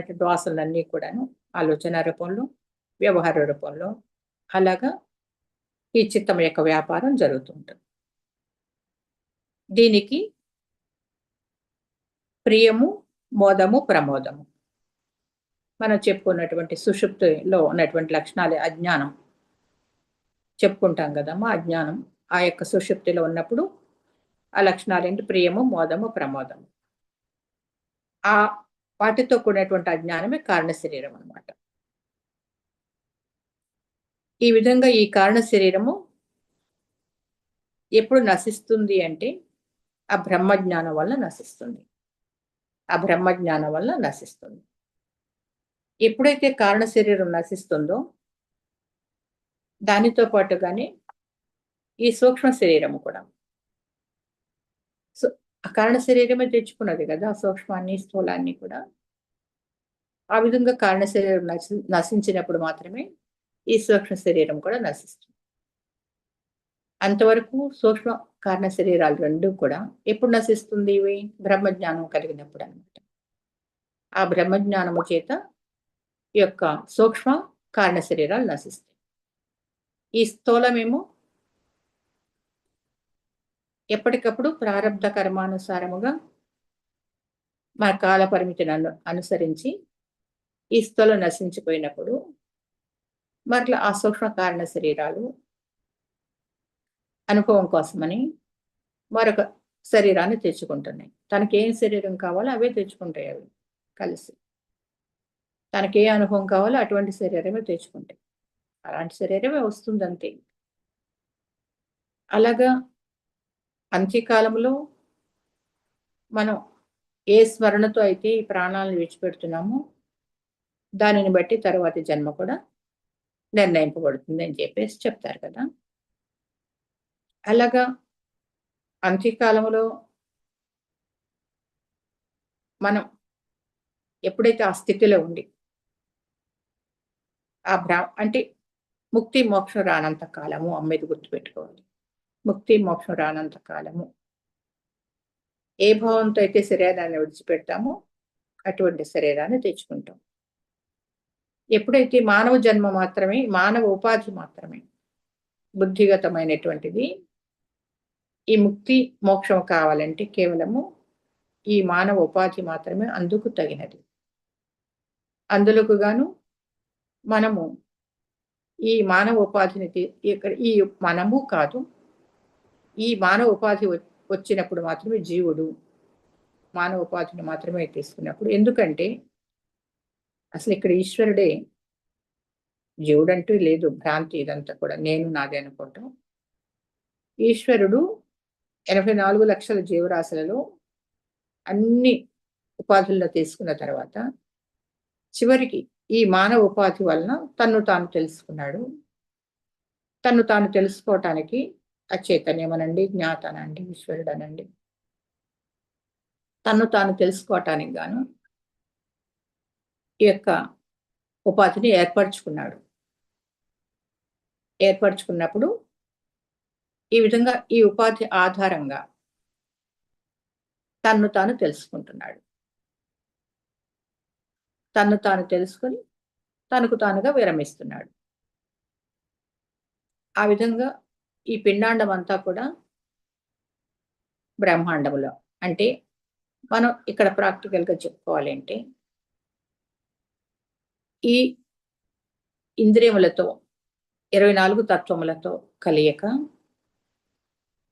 వాసనలన్నీ కూడాను ఆలోచన రూపంలో వ్యవహార రూపంలో అలాగా ఈ చిత్తం యొక్క వ్యాపారం జరుగుతుంటుంది. దీనికి ప్రియము మోదము ప్రమోదము. మనం చెప్పుకున్నటువంటి సుషుప్తిలో ఉన్నటువంటి లక్షణాలు అజ్ఞానం. చెప్పుకుంటాం కదమ్మా అజ్ఞానం. ఆ యొక్క సుషుప్తిలో ఉన్నప్పుడు ఆ లక్షణాలు ఏంటి ప్రియము మోదము ప్రమోదము. ఆ వాటితో కూడినటువంటి అజ్ఞానమే కారణ శరీరం అనమాట ఈ విధంగా ఈ కారణ శరీరము ఎప్పుడు నశిస్తుంది అంటే ఆ బ్రహ్మజ్ఞానం వల్ల నశిస్తుంది. ఆ బ్రహ్మజ్ఞానం వల్ల నశిస్తుంది. ఎప్పుడైతే కారణ శరీరం నశిస్తుందో దానితో పాటుగానే ఈ సూక్ష్మ శరీరము కూడా. కారణ శరీరమే తెచ్చుకున్నది కదా సూక్ష్మాన్ని స్థూలాన్ని కూడా. ఆ విధంగా కారణ శరీరం నశి నశించినప్పుడు మాత్రమే ఈ సూక్ష్మ శరీరం కూడా నశిస్తుంది. అంతవరకు సూక్ష్మ కారణ శరీరాలు రెండు కూడా ఎప్పుడు నశిస్తుంది? ఇవి బ్రహ్మజ్ఞానం కలిగినప్పుడు అనమాట ఆ బ్రహ్మజ్ఞానము చేత ఈ యొక్క సూక్ష్మ కారణ శరీరాలు నశిస్తాయి. ఈ స్థూలమేమో ఎప్పటికప్పుడు ప్రారంభ కర్మానుసారముగా మన కాల పరిమితిని అను అనుసరించి ఈ స్థలం నశించిపోయినప్పుడు మరలా ఆ సూక్ష్మ కారణ శరీరాలు అనుభవం కోసమని మరొక శరీరాన్ని తెచ్చుకుంటున్నాయి. తనకి ఏం శరీరం కావాలో అవే తెచ్చుకుంటాయి అవి కలిసి. తనకి ఏ అనుభవం కావాలో అటువంటి శరీరమే తెచ్చుకుంటాయి. అలాంటి శరీరమే వస్తుంది అంతే అలాగా అంత్యకాలంలో మనం ఏ స్మరణతో అయితే ఈ ప్రాణాలను విడిచిపెడుతున్నామో దానిని బట్టి తర్వాతి జన్మ కూడా నిర్ణయింపబడుతుంది అని చెప్పేసి చెప్తారు కదా. అలాగా అంత్యకాలంలో మనం ఎప్పుడైతే ఆ స్థితిలో ఉండి ఆ బ్రా అంటే ముక్తి మోక్షం రానంత కాలము అమ్మేది గుర్తుపెట్టుకోవాలి. ముక్తి మోక్షం రానంత కాలము. ఏ భావంతో అయితే శరీరాన్ని విడిచిపెడతామో అటువంటి శరీరాన్ని తెచ్చుకుంటాం. ఎప్పుడైతే మానవ జన్మ మాత్రమే మానవ ఉపాధి మాత్రమే బుద్ధిగతమైనటువంటిది ఈ ముక్తి మోక్షం కావాలంటే కేవలము ఈ మానవ ఉపాధి మాత్రమే అందుకు తగినది. అందులోకి గాను మనము ఈ మానవ ఉపాధిని ఈ మనము కాదు ఈ మానవ ఉపాధి వచ్చినప్పుడు మాత్రమే జీవుడు మానవ ఉపాధిని మాత్రమే తీసుకున్నప్పుడు. ఎందుకంటే అసలు ఇక్కడ ఈశ్వరుడే జీవుడంటూ లేదు భ్రాంతి ఇదంతా కూడా. నేను నాదే అనుకుంటాం. ఈశ్వరుడు ఎనభై నాలుగు లక్షల జీవరాశులలో అన్ని ఉపాధుల్లో తీసుకున్న తర్వాత చివరికి ఈ మానవ ఉపాధి వలన తన్ను తాను తెలుసుకున్నాడు. తన్ను తాను తెలుసుకోవటానికి అచైతన్యమనండి చైతన్యమనండి జ్ఞాతనండి ఈశ్వరుడు అనండి తన్ను తాను తెలుసుకోవటానికి గాను ఈ యొక్క ఉపాధిని ఏర్పరచుకున్నాడు. ఏర్పరచుకున్నప్పుడు ఈ విధంగా ఈ ఉపాధి ఆధారంగా తన్ను తాను తెలుసుకుంటున్నాడు. తన్ను తాను తెలుసుకొని తనకు తానుగా విరమిస్తున్నాడు. ఆ విధంగా ఈ పిండాండం అంతా కూడా బ్రహ్మాండములో. అంటే మనం ఇక్కడ ప్రాక్టికల్గా చెప్పుకోవాలి అంటే ఈ ఇంద్రియములతో ఇరవై నాలుగు తత్వములతో కలియక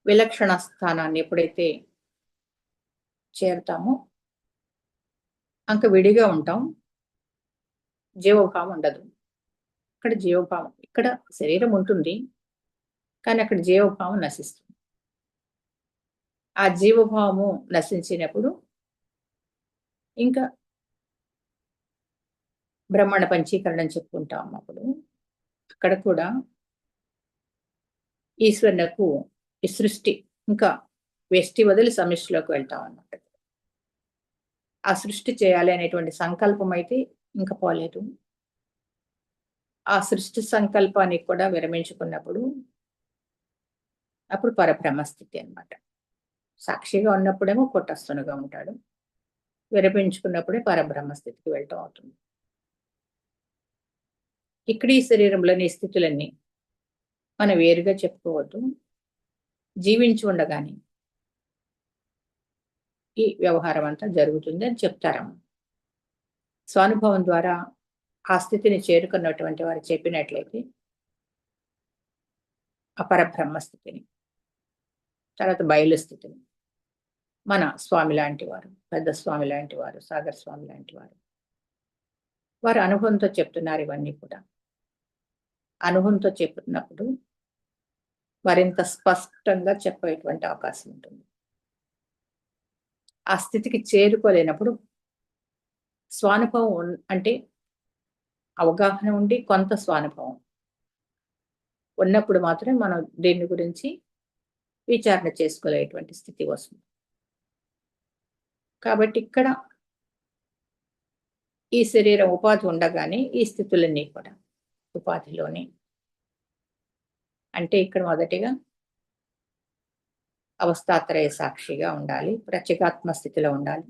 విలక్షణ స్థానాన్ని ఎప్పుడైతే చేరుతామో అంక విడిగా ఉంటాం. జీవభావం ఉండదు. ఇక్కడ జీవభావం ఇక్కడ శరీరం ఉంటుంది. కానీ అక్కడ జీవభావం నశిస్తుంది. ఆ జీవభావము నశించినప్పుడు ఇంకా బ్రహ్మాండ పంచీకరణం చెప్పుకుంటాం అప్పుడు. అక్కడ కూడా ఈశ్వరునకు ఈ సృష్టి ఇంకా వెష్టి వదిలి సమిష్టిలోకి వెళ్తాం అన్నమాట. ఆ సృష్టి చేయాలి అనేటువంటి సంకల్పం అయితే ఇంకా పోలేదు. ఆ సృష్టి సంకల్పానికి కూడా విరమించుకున్నప్పుడు అప్పుడు పరబ్రహ్మస్థితి అనమాట సాక్షిగా ఉన్నప్పుడేమో కొట్టస్తునుగా ఉంటాడు. విరపించుకున్నప్పుడే పరబ్రహ్మ స్థితికి వెళ్ళటం అవుతుంది. ఇక్కడ ఈ శరీరంలోని స్థితులన్నీ మనం వేరుగా చెప్పుకోవద్దు. జీవించి ఉండగానే ఈ వ్యవహారం అంతా జరుగుతుంది అని చెప్తారమ్మ స్వానుభవం ద్వారా ఆ స్థితిని చేరుకున్నటువంటి వారు చెప్పినట్లయితే అపరబ్రహ్మ స్థితిని తర్వాత బయలుస్థితిని మన స్వామి లాంటి వారు పెద్ద స్వామి లాంటి వారు సాగర్ స్వామి లాంటి వారు. వారు అనుభవంతో చెప్తున్నారు ఇవన్నీ కూడా. అనుభవంతో చెప్తున్నప్పుడు మరింత స్పష్టంగా చెప్పేటువంటి అవకాశం ఉంటుంది. ఆ స్థితికి చేరుకోలేనప్పుడు స్వానుభవం అంటే అవగాహన ఉండి కొంత స్వానుభవం. ఉన్నప్పుడు మాత్రమే మనం దీని గురించి విచారణ చేసుకోలేటువంటి స్థితి వస్తుంది. కాబట్టి ఇక్కడ ఈ శరీరం ఉపాధి ఉండగానే ఈ స్థితులన్నీ కూడా ఉపాధిలోనే. అంటే ఇక్కడ మొదటిగా అవస్థాత్రయ సాక్షిగా ఉండాలి ప్రత్యేకాత్మ స్థితిలో ఉండాలి.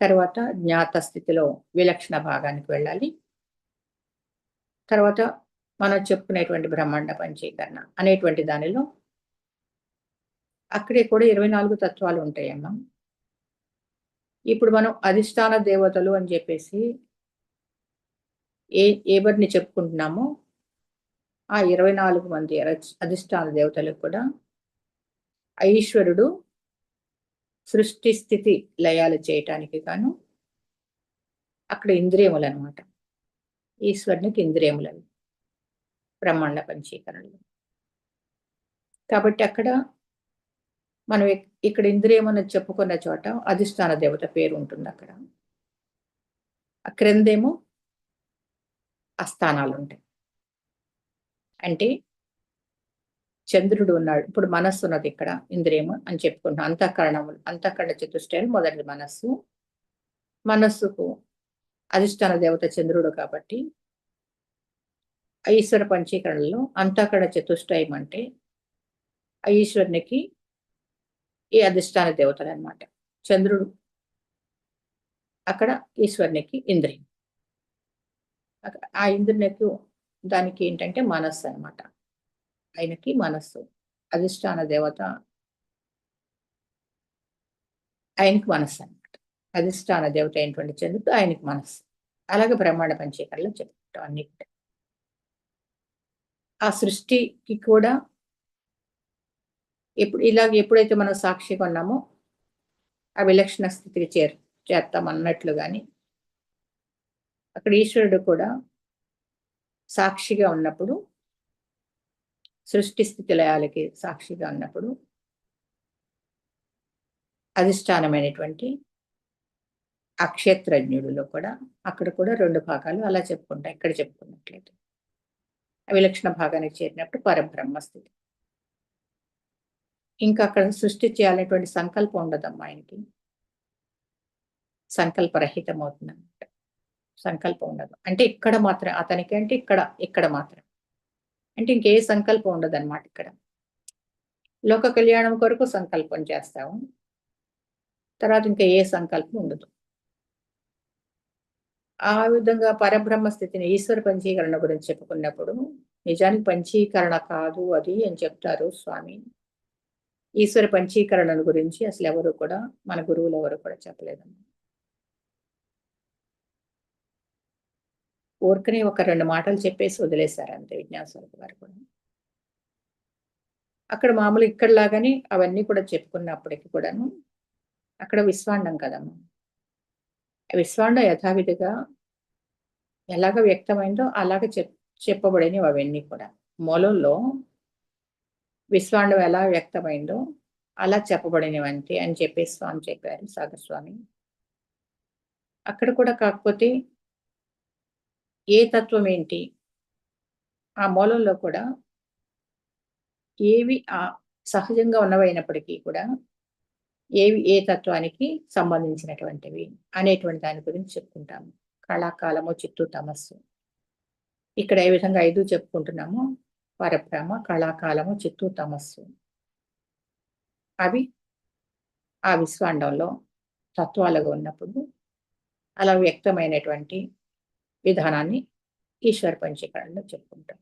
తర్వాత జ్ఞాత స్థితిలో విలక్షణ భాగానికి వెళ్ళాలి. తర్వాత మనం చెప్పుకునేటువంటి బ్రహ్మాండ పంచీకరణ అనేటువంటి దానిలో అక్కడే కూడా ఇరవై నాలుగు తత్వాలు ఉంటాయమ్మా. ఇప్పుడు మనం అధిష్టాన దేవతలు అని చెప్పేసి ఏ ఎవరిని చెప్పుకుంటున్నామో ఆ ఇరవై నాలుగు మంది అధిష్టాన దేవతలకు కూడా ఈశ్వరుడు సృష్టి స్థితి లయాలు చేయటానికి గాను అక్కడ ఇంద్రియములు అనమాట ఈశ్వరునికి ఇంద్రియములు బ్రహ్మాండ పంచీకరణలు. కాబట్టి అక్కడ మనం ఇక్కడ ఇంద్రియం అని చెప్పుకున్న చోట అధిష్టాన దేవత పేరు ఉంటుంది అక్కడ. ఆ క్రిందేమో అస్థానాలు ఉంటాయి. అంటే చంద్రుడు ఉన్నాడు. ఇప్పుడు మనస్సు ఉన్నది ఇక్కడ ఇంద్రియము అని చెప్పుకుంటున్నాం. అంతఃకరణములు అంతఃకరణ చతుష్టయాలు మొదటి మనస్సు. మనస్సుకు అధిష్టాన దేవత చంద్రుడు కాబట్టి ఈశ్వర పంచీకరణలో అంతఃకరణ చతుష్టయం అంటే ఈశ్వరునికి ఈ అధిష్టాన దేవతలు అనమాట చంద్రుడు అక్కడ ఈశ్వరునికి ఇంద్రియం. ఆ ఇంద్రునికి దానికి ఏంటంటే మనస్సు అనమాట ఆయనకి మనస్సు. అధిష్టాన దేవత ఆయనకి మనస్సు అనమాట అధిష్టాన దేవత అయినటువంటి చంద్రుడు ఆయనకి మనస్సు. అలాగే బ్రహ్మాండ పంచీకరణలో చెప్పుకుంటాం అన్నిటి ఆ సృష్టికి కూడా ఎప్పుడు ఇలాగ ఎప్పుడైతే మనం సాక్షిగా ఉన్నామో ఆ విలక్షణ స్థితికి చేర్ చేస్తాం అన్నట్లు కానీ అక్కడ ఈశ్వరుడు కూడా సాక్షిగా ఉన్నప్పుడు సృష్టి స్థితి లయాలకి సాక్షిగా ఉన్నప్పుడు అధిష్టానమైనటువంటి అక్షేత్రజ్ఞుడిలో కూడా అక్కడ కూడా రెండు భాగాలు అలా చెప్పుకుంటాం ఇక్కడ చెప్పుకున్నట్లయితే. విలక్షణ భాగానికి చేరినప్పుడు పరబ్రహ్మ స్థితి. ఇంకా అక్కడ సృష్టి చేయాలనేటువంటి సంకల్పం ఉండదమ్మా ఆయనకి. సంకల్పరహితం అవుతుంది అనమాట సంకల్పం ఉండదు. అంటే ఇక్కడ మాత్రం అతనికి అంటే ఇక్కడ ఇక్కడ మాత్రం. అంటే ఇంకే సంకల్పం ఉండదు అనమాట ఇక్కడ. లోక కళ్యాణం కొరకు సంకల్పం చేస్తాము. తర్వాత ఇంకా ఏ సంకల్పం ఉండదు. ఆ విధంగా పరబ్రహ్మ స్థితిని ఈశ్వర పంచీకరణ గురించి చెప్పుకున్నప్పుడు నిజానికి పంచీకరణ కాదు అది అని చెప్తారు స్వామి. ఈశ్వర పంచీకరణ గురించి అసలు ఎవరు కూడా మన గురువులు ఎవరు కూడా చెప్పలేదమ్మా. ఊరికనే ఒక రెండు మాటలు చెప్పేసి వదిలేశారు అంతే విజ్ఞానస్వరూప గారు కూడా. అక్కడ మామూలు ఇక్కడ లాగానే అవన్నీ కూడా చెప్పుకున్నప్పటికీ కూడాను అక్కడ విశ్వాండం కదమ్మా. విశ్వాండం యథావిధిగా ఎలాగ వ్యక్తమైందో అలాగ చెప్ చెప్పబడినవి అవన్నీ కూడా. మూలంలో విశ్వాండం ఎలా వ్యక్తమైందో అలా చెప్పబడినవంటి అని చెప్పేసి స్వామి చెప్పారు సాగర్ స్వామి. అక్కడ కూడా కాకపోతే ఏ తత్వం ఏంటి? ఆ మూలంలో కూడా ఏవి ఆ సహజంగా ఉన్నవైనప్పటికీ కూడా ఏవి ఏ తత్వానికి సంబంధించినటువంటివి అనేటువంటి దాని గురించి చెప్పుకుంటాము. కళాకాలము చిత్తు తమస్సు. ఇక్కడ ఏ విధంగా ఐదు చెప్పుకుంటున్నామో పరబ్రహ్మ కళాకాలము చిత్తు తమస్సు. అవి ఆ విశ్వాండంలో తత్వాలుగా ఉన్నప్పుడు అలా వ్యక్తమైనటువంటి విధానాన్ని ఈశ్వర పంచీకరణలో చెప్పుకుంటాం.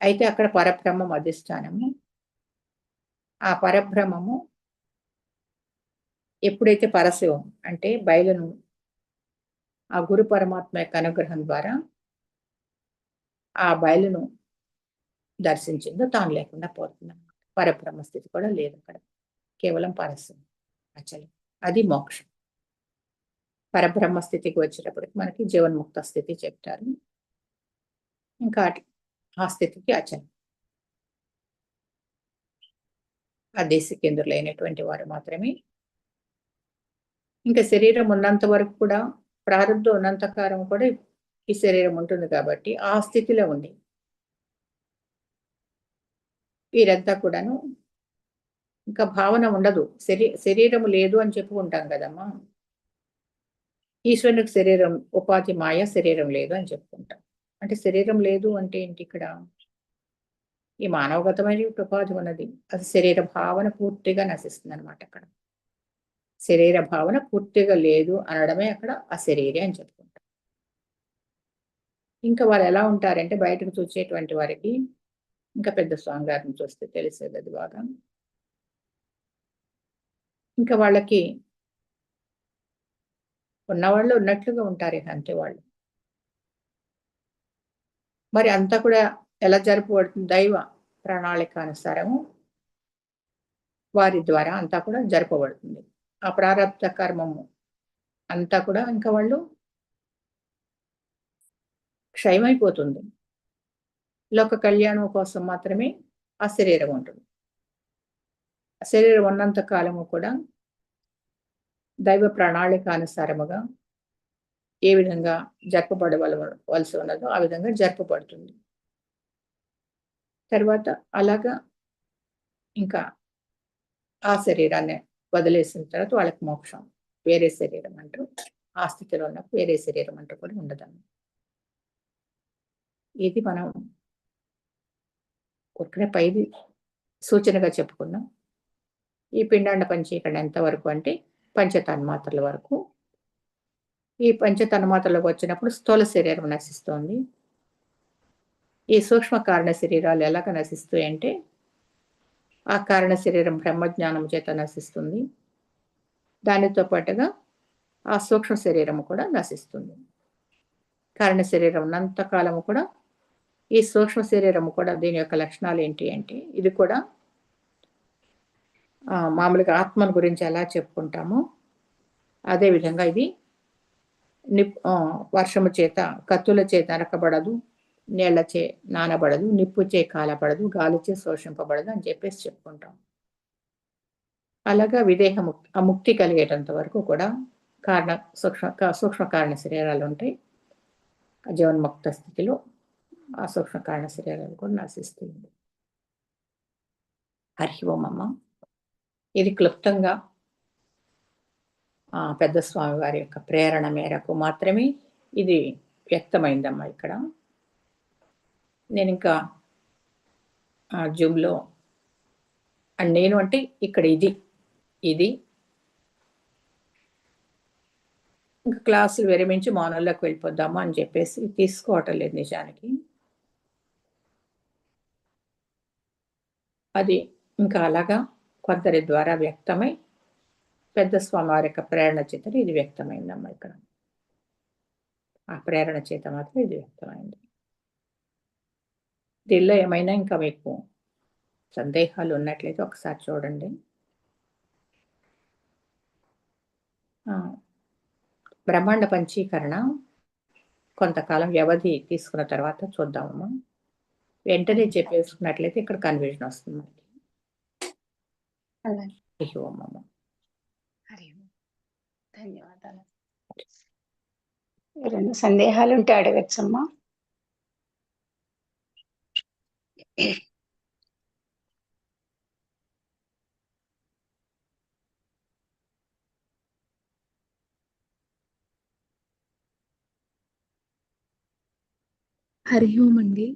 అయితే అక్కడ పరబ్రహ్మం అధిష్టానము ఆ పరబ్రహ్మము ఎప్పుడైతే పరశివం అంటే బయలును ఆ గురు పరమాత్మ యొక్క అనుగ్రహం ద్వారా ఆ బయలును దర్శించిందో తాను లేకుండా పోతుంది పరబ్రహ్మ స్థితి కూడా లేదు అక్కడ. కేవలం పరశివం అచలం. అది మోక్షం. పరబ్రహ్మ స్థితికి వచ్చేటప్పటికి మనకి జీవన్ముక్త స్థితి చెప్తారు. ఇంకా ఆ స్థితికి అచలం. ఆ దేశకేంద్రులైనటువంటి వారు మాత్రమే. ఇంకా శరీరం ఉన్నంత వరకు కూడా ప్రారంభం ఉన్నంతకాలం కూడా ఈ శరీరం ఉంటుంది కాబట్టి ఆ స్థితిలో ఉంది వీరంతా కూడాను ఇంకా భావన ఉండదు. శరీ శరీరం లేదు అని చెప్పుకుంటాం కదమ్మా. ఈశ్వరునికి శరీరం ఉపాధి మాయ శరీరం లేదు అని చెప్పుకుంటాం. అంటే శరీరం లేదు అంటే ఏంటి ఇక్కడ? ఈ మానవగతమైన ఉపాధి ఉన్నది. అది శరీర భావన పూర్తిగా నశిస్తుంది అనమాట అక్కడ. శరీర భావన పూర్తిగా లేదు అనడమే అక్కడ అశరీరి అని చెప్తాం. ఇంకా వాళ్ళు ఎలా ఉంటారంటే బయటకు చూసేటువంటి వారికి ఇంకా పెద్ద స్వామి గారిని చూస్తే తెలిసేది అది బాగా. ఇంకా వాళ్ళకి ఉన్నవాళ్ళు ఉన్నట్లుగా ఉంటారు ఇక అంతే వాళ్ళు. మరి అంతా కూడా ఎలా జరపబడుతుంది దైవ ప్రణాళిక అనుసారము వారి ద్వారా అంతా కూడా జరపబడుతుంది ఆ ప్రారంభ కర్మము అంతా కూడా ఇంకా వాళ్ళు క్షయమైపోతుంది. లోక కళ్యాణం కోసం మాత్రమే ఆ శరీరం ఉంటుంది. ఆ శరీరం ఉన్నంత కాలము కూడా దైవ ప్రణాళిక అనుసారముగా ఏ విధంగా జరపబడవలవలసి ఉన్నదో ఆ విధంగా జరపబడుతుంది. తర్వాత అలాగా ఇంకా ఆ శరీరాన్ని వదిలేసిన తర్వాత వాళ్ళకి మోక్షం. వేరే శరీరం అంటూ ఆ స్థితిలో ఉన్నప్పుడు వేరే శరీరం అంటూ కూడా ఉండదు ఇది మనం ఉరికనే పైది సూచనగా చెప్పుకున్నాం ఈ పిండాండ పంచీకరణ ఎంతవరకు అంటే పంచతన్మాత్రల వరకు. ఈ పంచతన్మాత్రలకు వచ్చినప్పుడు స్థూల శరీరం నశిస్తోంది. ఈ సూక్ష్మ కారణ శరీరాలు ఎలాగ నశిస్తాయి అంటే ఆ కారణ శరీరం బ్రహ్మజ్ఞానం చేత నశిస్తుంది. దానితో పాటుగా ఆ సూక్ష్మ శరీరం కూడా నశిస్తుంది. కారణ శరీరం ఉన్నంతకాలము కూడా ఈ సూక్ష్మ శరీరము కూడా దీని యొక్క లక్షణాలు ఏంటి అంటే ఇది కూడా మామూలుగా ఆత్మను గురించి ఎలా చెప్పుకుంటామో అదేవిధంగా ఇది నిప్ వర్షము చేత కత్తుల చేత నరకబడదు నీళ్ళచే నానబడదు నిప్పుచే కాలబడదు కాలపడదు గాలిచే శోషింపబడదు అని చెప్పేసి చెప్పుకుంటాం. అలాగా విదేహ ముక్తి ఆ ముక్తి కలిగేటంత వరకు కూడా కారణ సూక్ష్మ సూక్ష్మ కారణ శరీరాలు ఉంటాయి. జీవన్ముక్త స్థితిలో ఆ సూక్ష్మ కారణ శరీరాలు కూడా నశిస్తుంది హరి ఓమమ్మ ఇది క్లుప్తంగా పెద్ద స్వామి వారి యొక్క ప్రేరణ మేరకు మాత్రమే ఇది వ్యక్తమైందమ్మా ఇక్కడ నేను ఇంకా జూమ్లో అండ్ నేను అంటే ఇక్కడ ఇది ఇది ఇంకా క్లాసులు విరమించి మౌనంలోకి వెళ్ళిపోద్దామా అని చెప్పేసి తీసుకోవటం లేదు నిజానికి అది ఇంకా అలాగా కొందరి ద్వారా వ్యక్తమై పెద్ద స్వామి వారి యొక్క ప్రేరణ చేత ఇది వ్యక్తమైందమ్మా ఇక్కడ. ఆ ప్రేరణ చేత మాత్రం ఇది వ్యక్తమైంది. దీనిలో ఏమైనా ఇంకా మీకు సందేహాలు ఉన్నట్లయితే ఒకసారి చూడండి. బ్రహ్మాండ పంచీకరణ కొంతకాలం వ్యవధి తీసుకున్న తర్వాత చూద్దామమ్మా. వెంటనే చెప్పేసుకున్నట్లయితే ఇక్కడ కన్ఫ్యూజన్ వస్తుంది మనకి ఓమమ్మ. ధన్యవాదాలు. ఏదైనా సందేహాలు ఉంటే అడగచ్చమ్మా? హరి ఓం అండి.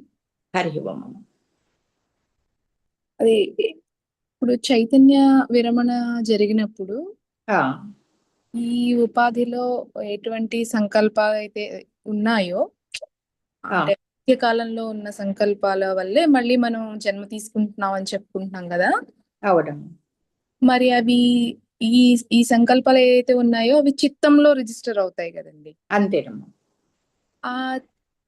హరి ఓమమ్మ అది ఇప్పుడు చైతన్య విరమణ జరిగినప్పుడు ఈ ఉపాధిలో ఎటువంటి సంకల్పాలు అయితే ఉన్నాయో మధ్య కాలంలో ఉన్న సంకల్పాల వల్లే మళ్ళీ మనం జన్మ తీసుకుంటున్నాం అని చెప్పుకుంటున్నాం కదా? అవడం మరి అవి ఈ ఈ సంకల్పాలు ఏవైతే ఉన్నాయో అవి చిత్తంలో రిజిస్టర్ అవుతాయి కదండి. అంతేనమ్మా. ఆ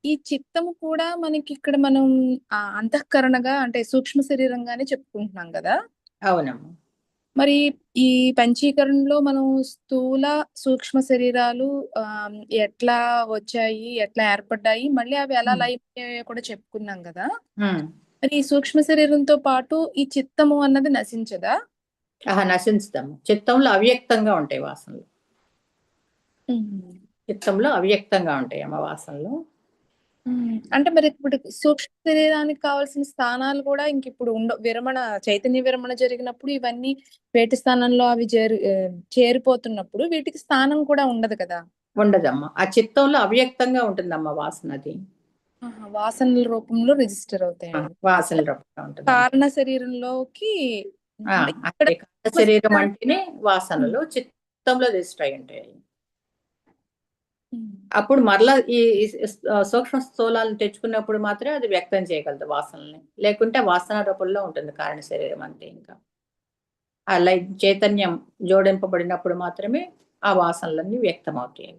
ఈ చిత్తము కూడా మనకి ఇక్కడ మనం ఆ అంతఃకరణగా అంటే సూక్ష్మ శరీరంగానే చెప్పుకుంటున్నాం కదా? అవునమ్మా. మరి ఈ పంచీకరణలో మనం స్థూల సూక్ష్మ శరీరాలు ఆ, ఎట్లా వచ్చాయి ఎట్లా ఏర్పడ్డాయి మళ్ళీ అవి ఎలా Hmm. లైఫ్ కూడా చెప్పుకున్నాం కదా? ఉమ్. మరి ఈ సూక్ష్మ శరీరంతో పాటు ఈ చిత్తము అన్నది నశించదా? ఆహా నశించుతాము. చిత్తంలో అవ్యక్తంగా ఉంటాయి వాసనలు. చిత్తంలో అవ్యక్తంగా ఉంటాయి అమ్మ వాసనలు. అంటే మరి ఇప్పుడు సూక్ష్మ శరీరానికి కావాల్సిన స్థానాలు కూడా ఇంక ఇప్పుడు ఉండ విరమణ చైతన్య విరమణ జరిగినప్పుడు ఇవన్నీ వేటి స్థానంలో అవి చేరు చేరిపోతున్నప్పుడు వీటికి స్థానం కూడా ఉండదు కదా? ఉండదమ్మా. ఆ చిత్తంలో అవ్యక్తంగా ఉంటుందమ్మా వాసన అది. ఆహా, వాసనల రూపంలో రిజిస్టర్ ఆ, అవుతాయండి వాసన రూపంగా కారణ శరీరంలోకి ఆ, అంటే ఇక్కడ అంటే కారణ శరీరం అంటేనే వాసనలు చిత్తంలో రిజిస్టర్ అయి ఉంటాయి. ఉమ్, అప్పుడు మరలా ఈ సూక్ష్మ స్థూలాలను తెచ్చుకున్నప్పుడు మాత్రమే అది వ్యక్తం చేయగలదు వాసనల్ని. లేకుంటే వాసన రూపంలో ఉంటుంది కారణ శరీరం అంతే ఇంకా. ఆ చైతన్యం జోడింపబడినప్పుడు మాత్రమే ఆ వాసనలన్నీ వ్యక్తం అవుతాయి.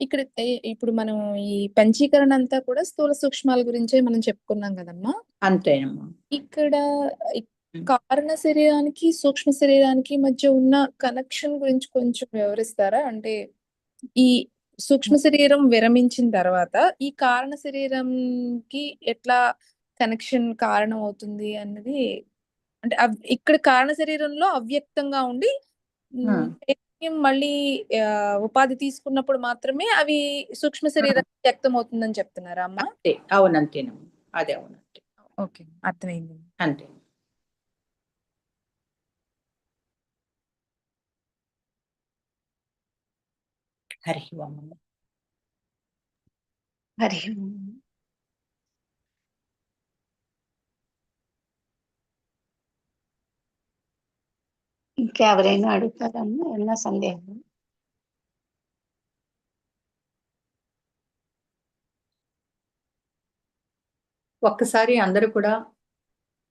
ఇక్కడ ఇప్పుడు మనం ఈ పంచీకరణ అంతా కూడా స్థూల సూక్ష్మాల గురించే మనం చెప్పుకున్నాం కదమ్మా? అంతేనమ్మా. ఇక్కడ కారణ శరీరానికి సూక్ష్మ శరీరానికి మధ్య ఉన్న కనెక్షన్ గురించి కొంచెం వివరిస్తారా? అంటే ఈ సూక్ష్మ శరీరం విరమించిన తర్వాత ఈ కారణ శరీరంకి ఎట్లా కనెక్షన్ కారణం అవుతుంది అన్నది అంటే అవ్- ఇక్కడ కారణ శరీరంలో అవ్యక్తంగా ఉండి. చైతన్యం మళ్ళీ ఉపాధి తీసుకున్నప్పుడు మాత్రమే అవి సూక్ష్మ శరీరం వ్యక్తం అవుతుందని చెప్తున్నారా అమ్మా? అంతే. అవునంతేనమ్మా అదే అవునంతే ఓకే అర్థమైంది. అంతే. హరి ఓం. హరి ఓం. ఇంకెవరైనా అడుగుతారమ్మా ఏమన్నా సందేహం ఒక్కసారి అందరూ కూడా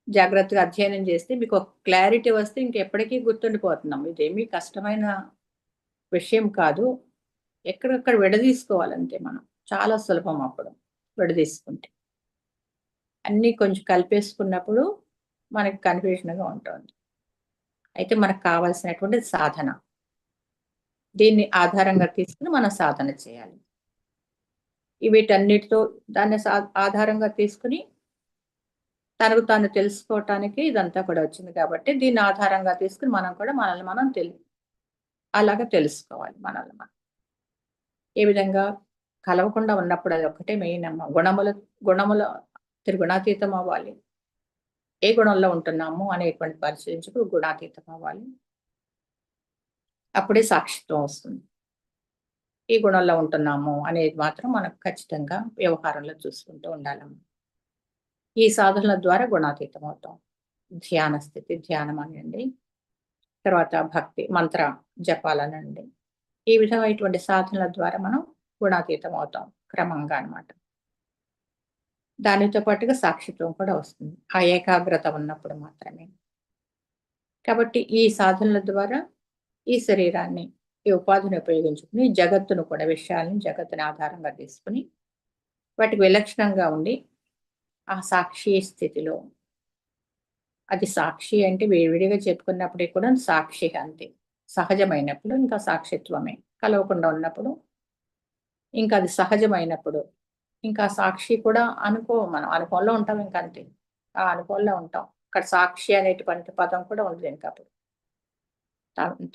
జాగ్రత్తగా అధ్యయనం చేస్తే మీకు ఒక క్లారిటీ వస్తే ఇంకెప్పటికీ గుర్తుండిపోతున్నాం ఇదేమీ కష్టమైన విషయం కాదు ఎక్కడెక్కడ విడదీసుకోవాలంటే మనం చాలా సులభం అప్పుడు విడదీసుకుంటే. అన్నీ కొంచెం కలిపేసుకున్నప్పుడు మనకి కన్ఫ్యూషన్గా ఉంటుంది. అయితే మనకు కావాల్సినటువంటి సాధన. దీన్ని ఆధారంగా తీసుకుని మనం సాధన చేయాలి. వీటన్నిటితో దాన్ని ఆధారంగా తీసుకుని తనకు తాను తెలుసుకోవటానికి ఇదంతా కూడా వచ్చింది కాబట్టి దీన్ని ఆధారంగా తీసుకుని మనం కూడా మనల్ని మనం తెలి అలాగా తెలుసుకోవాలి మనల్ని మనం. ఏ విధంగా కలవకుండా ఉన్నప్పుడు అది ఒక్కటే మెయిన్ అమ్మ. గుణముల గుణముల త్రిగుణాతీతం అవ్వాలి. ఏ గుణంలో ఉంటున్నాము అనేటువంటి పరిశీలించుకు గుణాతీతం అవ్వాలి. అప్పుడే సాక్షిత్వం వస్తుంది. ఈ గుణంలో ఉంటున్నాము అనేది మాత్రం మనకు ఖచ్చితంగా వ్యవహారంలో చూసుకుంటూ ఉండాలమ్మ. ఈ సాధనల ద్వారా గుణాతీతం అవుతాం. ధ్యాన స్థితి ధ్యానం అనండి. తర్వాత భక్తి మంత్ర జపాలనండి. ఈ విధమైనటువంటి సాధనల ద్వారా మనం గుణాతీతం అవుతాం క్రమంగా అనమాట దానితో పాటుగా సాక్షిత్వం కూడా వస్తుంది. ఆ ఏకాగ్రత ఉన్నప్పుడు మాత్రమే. కాబట్టి ఈ సాధనల ద్వారా ఈ శరీరాన్ని ఈ ఉపాధిని ఉపయోగించుకుని జగత్తును కూడా విషయాలను జగత్తుని ఆధారంగా తీసుకుని వాటికి విలక్షణంగా ఉండి ఆ సాక్షి స్థితిలో అది సాక్షి అంటే విడివిడిగా చెప్పుకున్నప్పుడే కూడా సాక్షి అంతే. సహజమైనప్పుడు ఇంకా సాక్షిత్వమే. కలవకుండా ఉన్నప్పుడు ఇంకా అది సహజమైనప్పుడు ఇంకా సాక్షి కూడా అనుకో మనం అనుకోంలో ఉంటాం ఇంకా అంతే. ఆ అనుభవంలో ఉంటాం. అక్కడ సాక్షి అనేటువంటి పదం కూడా ఉండదు ఇంకా అప్పుడు.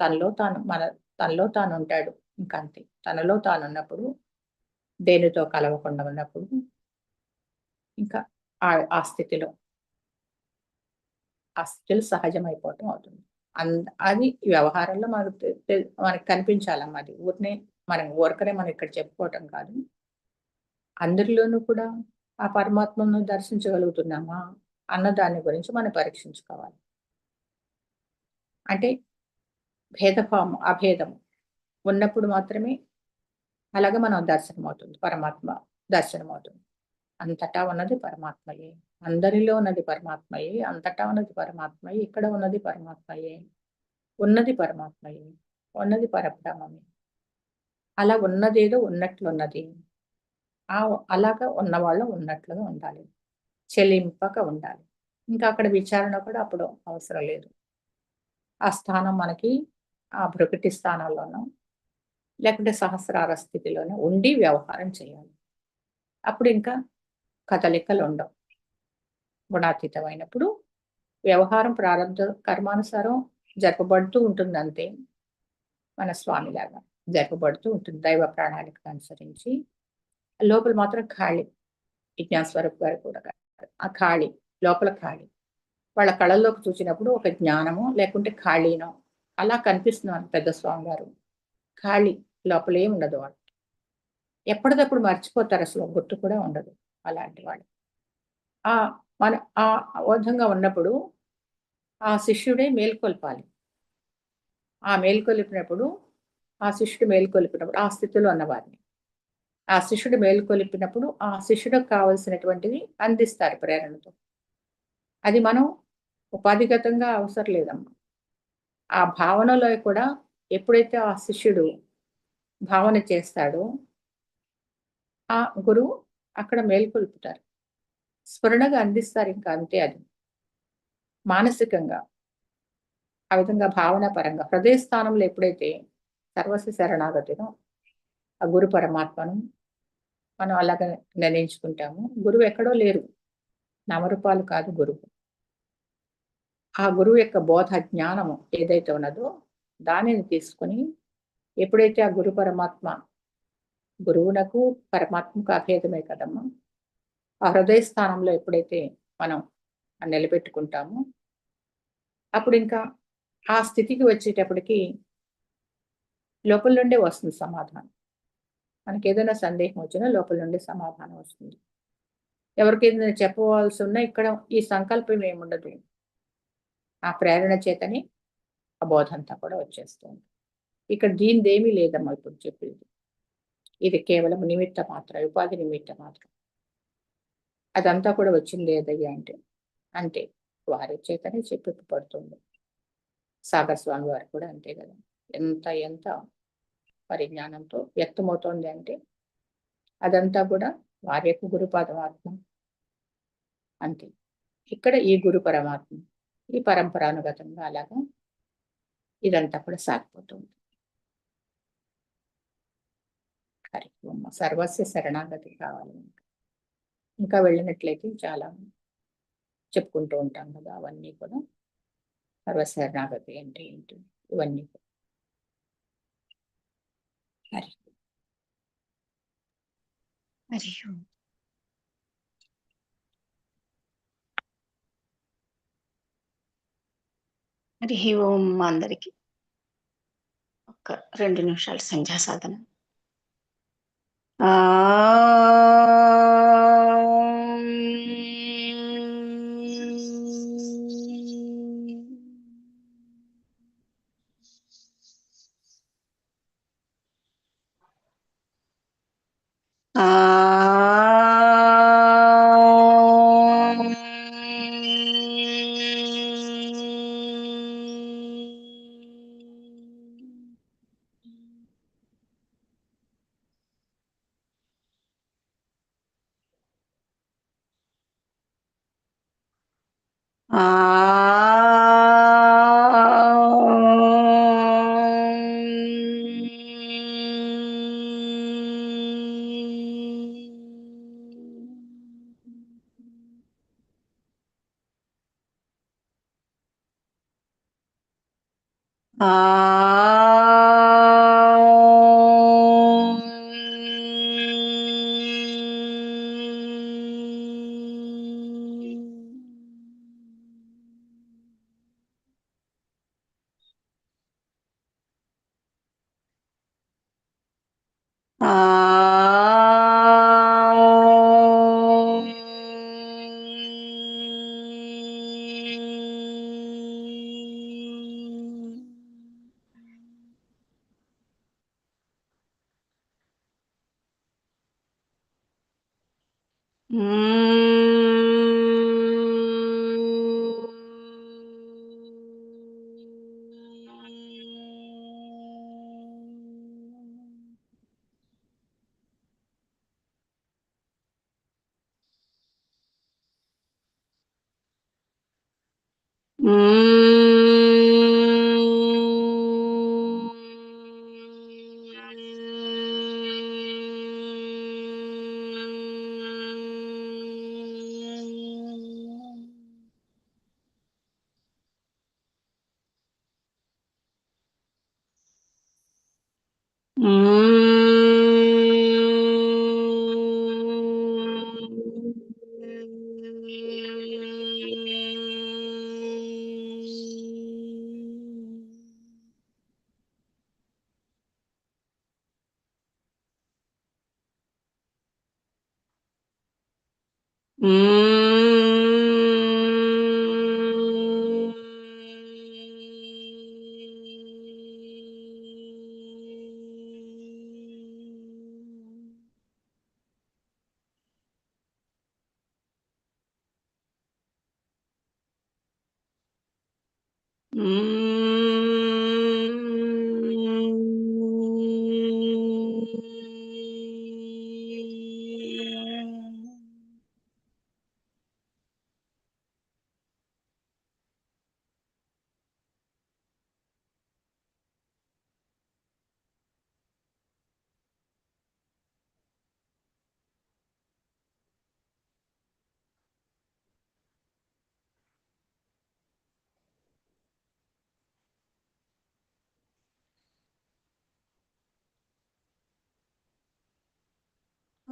తనలో తాను మన తనలో తాను ఉంటాడు ఇంకా అంతే. తనలో తాను ఉన్నప్పుడు దేనితో కలవకుండా ఉన్నప్పుడు ఇంకా ఆ ఆ స్థితిలో ఆ స్థితిలో సహజమైపోవటం అవుతుంది. అది ఈ వ్యవహారంలో మనకు మనకు కనిపించాలమ్మా అది ఊరినే మనం ఊరకనే మనం ఇక్కడ చెప్పుకోవటం కాదు. అందరిలోనూ కూడా ఆ పరమాత్మను దర్శించగలుగుతున్నామా అన్న దాని గురించి మనం పరీక్షించుకోవాలి. అంటే భేదభావం అభేదము ఉన్నప్పుడు మాత్రమే అలాగే మనం దర్శనం అవుతుంది పరమాత్మ దర్శనం అవుతుంది అంతటా ఉన్నది పరమాత్మయే. అందరిలో ఉన్నది పరమాత్మయే అంతటా ఉన్నది పరమాత్మయే ఇక్కడ ఉన్నది పరమాత్మయే ఉన్నది పరమాత్మయే ఉన్నది పరబ్రహ్మమే. అలా ఉన్నదేదో ఉన్నట్లున్నది ఆ అలాగా ఉన్నవాళ్ళు ఉన్నట్లుగా ఉండాలి. చెలింపక ఉండాలి. ఇంకా అక్కడ విచారణ కూడా అప్పుడు అవసరం లేదు. ఆ స్థానం మనకి ఆ ప్రకృతి స్థానంలోనో లేకుంటే సహస్రార స్థితిలోనో ఉండి వ్యవహారం చేయాలి. అప్పుడు ఇంకా కదలికలు ఉండవు. గుణాతీతమైనప్పుడు వ్యవహారం ప్రారంభ కర్మానుసారం జరపబడుతూ ఉంటుంది అంతే మన స్వామిలాగా జరపబడుతూ ఉంటుంది దైవ ప్రణాళిక అనుసరించి. లోపల మాత్రం ఖాళీ విజ్ఞాన స్వరూప్ గారు కూడా ఆ ఖాళీ లోపల ఖాళీ. వాళ్ళ కళల్లోకి చూసినప్పుడు ఒక జ్ఞానము లేకుంటే ఖాళీనో అలా కనిపిస్తున్నారు పెద్ద స్వామి గారు ఖాళీ లోపలే ఉండదు వాళ్ళు ఎప్పటికప్పుడు మర్చిపోతారు అసలు గుర్తు కూడా ఉండదు అలాంటి వాళ్ళు. ఆ మన ఆ విధంగా ఉన్నప్పుడు ఆ శిష్యుడే మేల్కొల్పాలి. ఆ మేల్కొలిపినప్పుడు ఆ శిష్యుడు మేల్కొలిపినప్పుడు ఆ స్థితిలో ఉన్నవారిని. ఆ శిష్యుడు మేల్కొలిపినప్పుడు ఆ శిష్యుడికి కావలసినటువంటివి అందిస్తారు ప్రేరణతో. అది మనం ఉపాధిగతంగా అవసరం లేదమ్మా. ఆ భావనలో కూడా ఎప్పుడైతే ఆ శిష్యుడు భావన చేస్తాడో ఆ గురువు అక్కడ మేల్కొల్పుతారు. స్ఫురణగా అందిస్తారు ఇంకా అంతే అది. మానసికంగా ఆ విధంగా భావన పరంగా హృదయ స్థానంలో ఎప్పుడైతే సర్వస్వ శరణాగతినో ఆ గురు పరమాత్మను మనం అలాగ నిర్ణయించుకుంటాము. గురువు ఎక్కడో లేరు. నామరూపాలు కాదు గురువు. ఆ గురువు యొక్క బోధ జ్ఞానము ఏదైతే ఉన్నదో దానిని తీసుకొని ఎప్పుడైతే ఆ గురు పరమాత్మ గురువునకు పరమాత్మకు అభేదమే కదమ్మా ఆ హృదయ స్థానంలో ఎప్పుడైతే మనం నిలబెట్టుకుంటామో అప్పుడు ఇంకా ఆ స్థితికి వచ్చేటప్పటికి లోపల నుండే వస్తుంది సమాధానం. మనకి ఏదైనా సందేహం వచ్చినా లోపల నుండి సమాధానం వస్తుంది. ఎవరికి ఏదైనా చెప్పవలసి ఉన్నా ఇక్కడ ఈ సంకల్పం ఏముండదు ఆ ప్రేరణ చేతని ఆ బోధ అంతా కూడా వచ్చేస్తుంది ఇక్కడ దీనిదేమీ లేదమ్మా ఇప్పుడు చెప్పింది. ఇది కేవలం నిమిత్త మాత్రం ఉపాధి నిమిత్త మాత్రం అదంతా కూడా వచ్చింది ఏదయ్యా అంటే అంటే వారి చేతనే చెప్పిపడుతుంది సాగర్ స్వామి వారు కూడా అంతే కదా. ఎంత ఎంత పరిజ్ఞానంతో వ్యక్తమవుతోంది అంటే అదంతా కూడా వారి యొక్క గురు పరమాత్మ. అంతే. ఇక్కడ ఈ గురు పరమాత్మ ఈ పరంపరానుగతంగా అలాగా ఇదంతా కూడా సాగిపోతుంది. హరి ఓం. సర్వస్వ శరణాగతి కావాలి. ఇంకా వెళ్ళినట్లయితే చాలా చెప్పుకుంటూ ఉంటాం కదా అవన్నీ కూడా. సర్వశరణాగతి అంటే ఏంటి? ఇవన్నీ కూడా. హరి. హరి ఓం. హరి ఓం అందరికి. ఒక రెండు నిమిషాలు సంధ్యా సాధన ఆ Ah. Uh...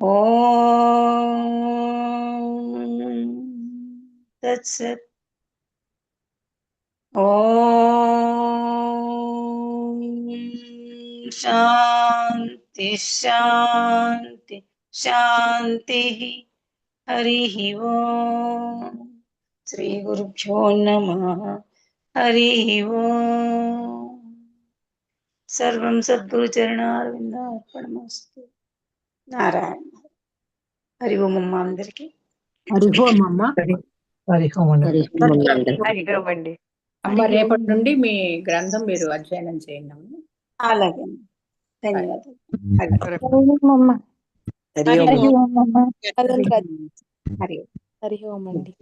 ఓం తత్సత్ ఓం శాంతి శాంతి శాంతి హరి ఓం శ్రీ గురుభ్యో నమ హరి ఓం సర్వం సద్గురు చరణారవిందార్పణమస్తు నారాయణ హరి ఓం అమ్మ అందరికి హరి ఓం అమ్మ హరి ఓం అండి. హరి ఓం అండి అమ్మ రేపటి నుండి మీ గ్రంథం మీరు అధ్యయనం చేయండి అమ్మ అలాగే ధన్యవాదాలు హరి ఓం. హరి ఓం అండి